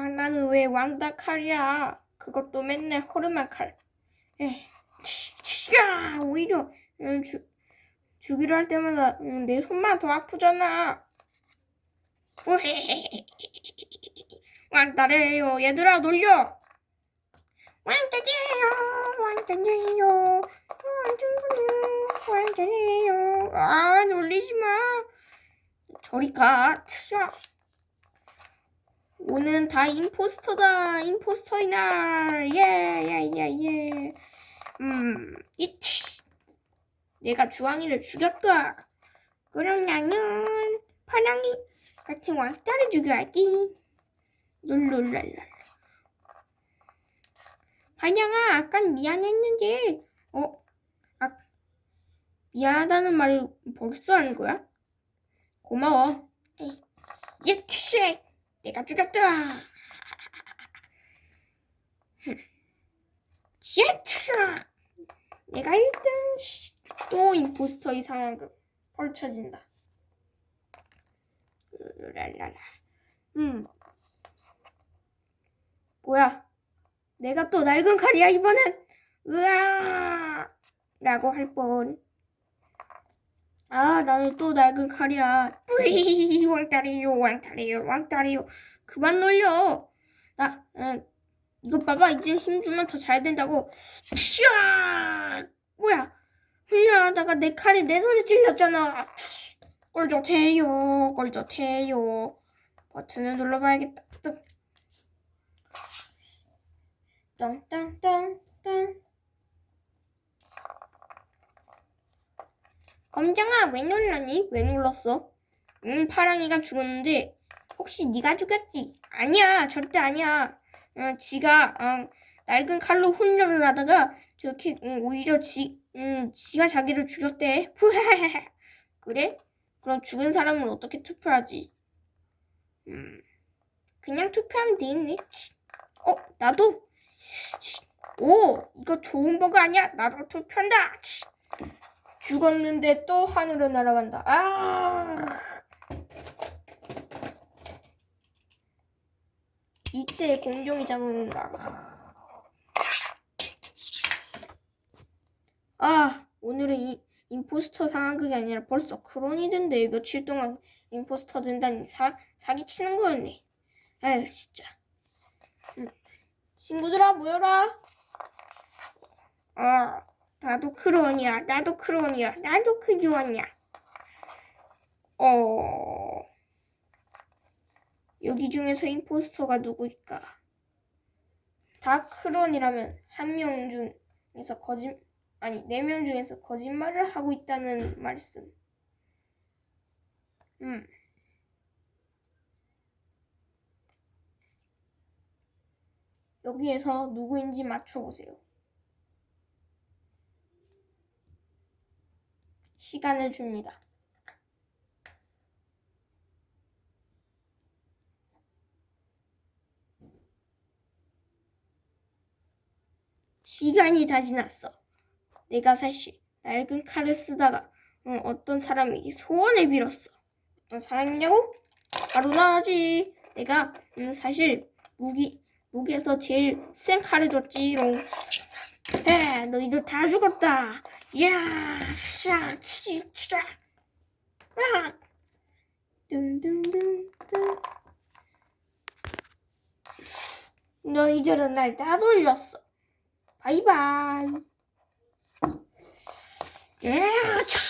아, 나는 왜 왕따 칼이야? 그것도 맨날 허름한 칼. 에이, 치, 치가 오히려 음, 주, 주기로 할 때마다 음, 내 손만 더 아프잖아. 왕따래요. 얘들아 놀려. 왕따래요. 왕따래요. 왕따래요. 왕따래요. 아 놀리지 마. 저리 가. 트야. 오늘은 다 임포스터다. 임포스터의 날. 예, 예, 예, 예. 음, 이치. 내가 주황이를 죽였다. 그럼 나는 파랑이 같은 왕따를 죽여야지. 룰룰랄랄. 반양아, 아까 미안했는데, 어? 아, 미안하다는 말이 벌써 하는 거야? 고마워. 예트! 내가 죽였다. 예트! 내가 1등. 또 임포스터의 상황극 펼쳐진다. 랄랄라. 음. 뭐야? 내가 또 낡은 칼이야 이번엔. 으아! 라고 할 뻔. 아, 나는 또 낡은 칼이야. 뿌이, 왕따리요, 왕따리요, 왕따리요. 그만 놀려. 나, 응, 이것 봐봐. 이제 힘 주면 더 잘 된다고. 푸샤! 뭐야? 훈련하다가 내 칼이 내 손에 찔렸잖아. 꼴좋대요, 꼴좋대요. 버튼을 눌러봐야겠다. 뜨. 땅땅땅땅. 검정아 왜 눌렀니? 왜 눌렀어? 응 파랑이가 죽었는데 혹시 네가 죽였지? 아니야 절대 아니야 어, 지가 어, 낡은 칼로 훈련을 하다가 저렇게 음, 오히려 지, 음, 지가 자기를 죽였대 그래? 그럼 죽은 사람은 어떻게 투표하지? 음, 그냥 투표하면 되겠네 어 나도 오 이거 좋은 버그 아니야 나도 투표한다 죽었는데 또 하늘로 날아간다. 아! 이때 공룡이 잡는다. 아, 오늘은 이 임포스터 상황극이 아니라 벌써 크론이던데 며칠 동안 임포스터 된다니 사, 사기치는 거였네. 아유, 진짜. 음. 친구들아, 모여라. 아, 나도 크론이야. 나도 크론이야. 나도 크기원이야. 어. 여기 중에서 임포스터가 누구일까? 다 크론이라면 한 명 중에서 거짓 아니 네 명 중에서 거짓말을 하고 있다는 말씀. 음. 여기에서 누구인지 맞춰보세요. 시간을 줍니다. 시간이 다 지났어. 내가 사실 낡은 칼을 쓰다가 어, 떤 사람에게 소원을 빌었어. 어떤 사람이냐고? 바로 나지. 내가 음, 사실 무기 무기에서 제일 센 칼을 줬지롱. 에, 너희들 다 죽었다. 야, 샤, 치, 치라. 아, 둥둥둥둥. 너희들은 날다 돌렸어. 바이바이. 야, 치.